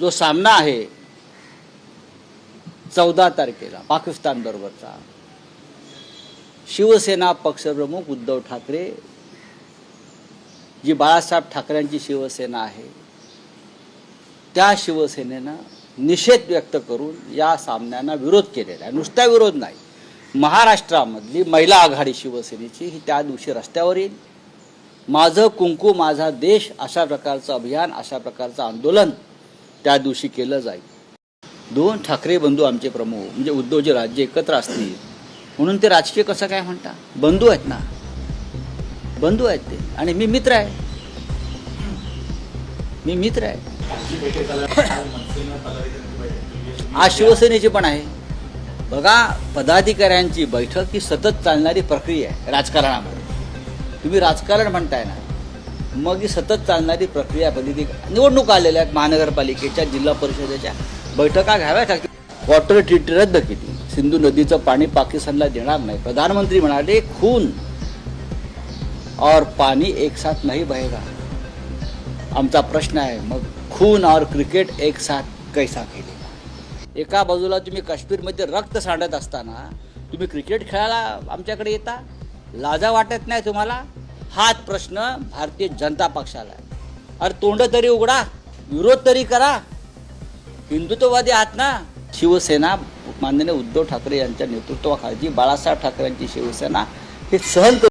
जो सामना आहे चौदा तारखेला पाकिस्तान बरोबरचा. शिवसेना पक्षप्रमुख उद्धव ठाकरे जी बाळासाहेब ठाकरेंची शिवसेना आहे त्या शिवसेनेनं निषेध व्यक्त करून या सामन्यांना विरोध केलेला आहे. नुसता विरोध नाही. महाराष्ट्रामधली महिला आघाडी शिवसेनेची ही त्या दिवशी रस्त्यावर येईल. माझं कुंकू माझा देश अशा प्रकारचं अभियान अशा प्रकारचं आंदोलन त्या दिवशी केलं जाईल. दोन ठाकरे बंधू आमचे प्रमुख म्हणजे उद्धवचे राज्य एकत्र असतील. म्हणून ते राजकीय कसं काय म्हणता बंधू आहेत ना. बंधू आहेत ते. आणि मी मित्र आहे. मी मित्र आहे. आज शिवसेनेची पण आहे. बघा पदाधिकाऱ्यांची बैठक ही सतत चालणारी प्रक्रिया आहे राजकारणामध्ये. तुम्ही राजकारण म्हणताय ना. मग ही सतत चालणारी प्रक्रिया पद्धती निवडणूक आलेल्या आहेत महानगरपालिकेच्या जिल्हा परिषदेच्या. बैठका घ्याव्या लागतील वॉटर ट्रीट रद्द केली. सिंधू नदीचं पाणी पाकिस्तानला देणार नाही. प्रधानमंत्री म्हणाले खून और पाणी एक साथ नाही बहेगा. आमचा प्रश्न आहे मग खून और क्रिकेट एक साथ कैसा खेळेगा एका बाजूला तुम्ही काश्मीरमध्ये रक्त सांडत असताना तुम्ही क्रिकेट खेळायला आमच्याकडे येता? लाजा वाटत नाही तुम्हाला? हाच प्रश्न भारतीय जनता पक्षाला आहे. अरे तोंड तरी उघडा विरोध तरी करा. हिंदुत्ववादी आहात ना शिवसेना माननीय उद्धव ठाकरे यांच्या नेतृत्वाखाली बाळासाहेब ठाकरे यांची शिवसेना हे सहन